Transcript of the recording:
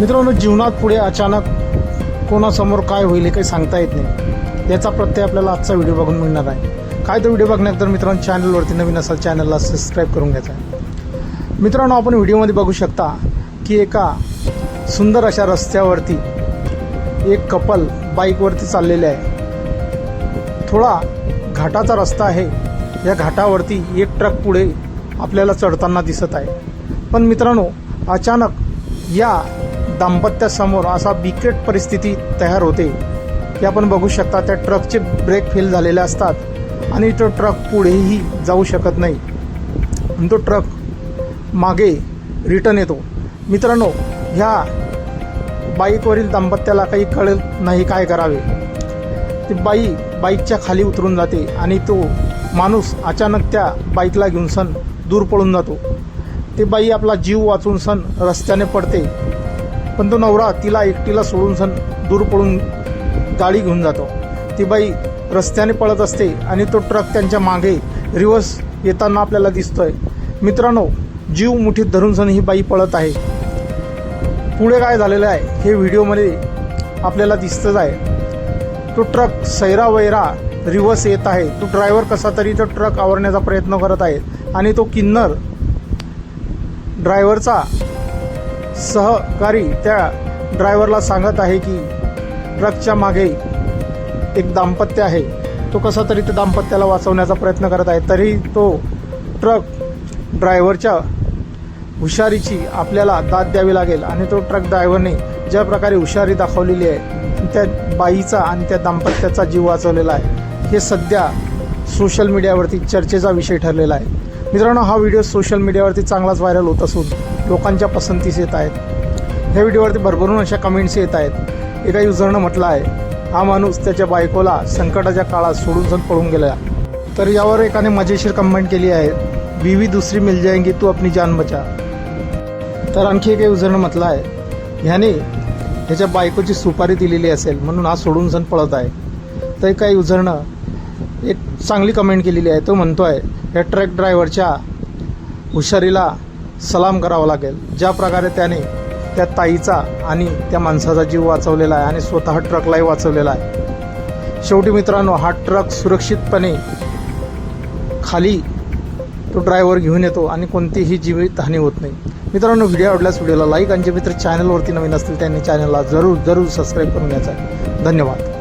मित्रांनो जीवनात पुढे अचानक कोणासमोर काय होईल हे काही सांगता येत नाही. याचा प्रत्यय आपल्याला आजचा व्हिडिओ बघून मिळणार आहे. काय तो व्हिडिओ बघण्यात तर मित्रांनो चॅनलवरती नवीन असाल चॅनलला सबस्क्राईब करून घ्यायचा आहे मित्रांनो आपण व्हिडिओमध्ये बघू शकता की एका सुंदर अशा रस्त्यावरती एक कपल बाईकवरती चाललेले आहे. थोडा घाटाचा रस्ता आहे. या घाटावरती एक ट्रक पुढे आपल्याला चढताना दिसत आहे. पण मित्रांनो अचानक या दाम्पत्यासमोर असा बिकट परिस्थिती तयार होते. की आपण बघू शकता त्या ट्रकचे ब्रेक फेल झालेले असतात आणि तो ट्रक पुढेही जाऊ शकत नाही. आणि तो ट्रक मागे रिटर्न येतो. मित्रांनो ह्या बाईकवरील दाम्पत्याला काही कळत नाही काय करावे. ती बाई बाईकच्या खाली उतरून जाते आणि तो माणूस अचानक त्या बाईकला घेऊन सण दूर पळून जातो. ती बाई आपला जीव वाचून सण रस्त्याने पडते. पण तो नवरा तिला एकटीला सोडून सण दूर पळून गाडी घेऊन जातो. ती बाई रस्त्याने पळत असते आणि तो ट्रक त्यांच्या मागे रिव्हर्स येताना आपल्याला दिसतोय. मित्रांनो जीव मुठीत धरून सण ही बाई पळत आहे. पुढे काय झालेलं आहे हे व्हिडिओमध्ये आपल्याला दिसतच आहे. तो ट्रक सैरा वैरा रिव्हर्स येत आहे. तो ड्रायव्हर कसा तरी तो ट्रक आवरण्याचा प्रयत्न करत आहे आणि तो किन्नर ड्रायव्हरचा सहकारी त्या ड्रायव्हरला सांगत आहे की ट्रकच्या मागे एक दाम्पत्य आहे. तो कसा तरी त्या दाम्पत्याला वाचवण्याचा प्रयत्न करत आहे. तरी तो ट्रक ड्रायव्हरच्या हुशारीची आपल्याला दाद द्यावी लागेल आणि तो ट्रक ड्रायव्हरने ज्या प्रकारे हुशारी दाखवलेली आहे त्या बाईचा आणि त्या दाम्पत्याचा जीव वाचवलेला आहे. हे सध्या सोशल मीडियावरती चर्चेचा विषय ठरलेला आहे. मित्रांनो हा व्हिडिओ सोशल मीडियावरती चांगलाच व्हायरल होत असून लोकांच्या पसंतीस येत आहेत. ह्या व्हिडिओवरती भरभरून अशा कमेंट्स येत आहेत. एका युजरनं म्हटलं आहे हा माणूस त्याच्या बायकोला संकटाच्या काळात सोडून सण पळून गेला. तर यावर एकाने मजेशीर कमेंट केली आहे बीवी दुसरी मिल जाएंगी तू अपनी जान बचा. तर आणखी एका युजरनं म्हटलं आहे ह्याने ह्याच्या बायकोची सुपारी दिलेली असेल म्हणून हा सोडून सण पळत आहे. तर एका युजरनं एक चांगली कमेंट केलेली आहे. तो म्हणतो आहे या ट्रक ड्रायव्हरच्या हुशारीला सलाम करावा लागेल. ज्या प्रकारे त्याने त्या ताईचा आणि त्या माणसाचा जीव वाचवलेला आहे आणि स्वतः ट्रकलाही वाचवलेला आहे. शेवटी मित्रांनो हा ट्रक सुरक्षितपणे खाली तो ड्रायव्हर घेऊन येतो आणि कोणतीही जीवितहानी होत नाही. मित्रांनो व्हिडिओ आवडल्यास व्हिडिओला लाईक आणि जे मित्र चॅनलवरती नवीन असतील त्यांनी चॅनलला जरूर जरूर सबस्क्राईब करून घ्यायचा आहे. धन्यवाद.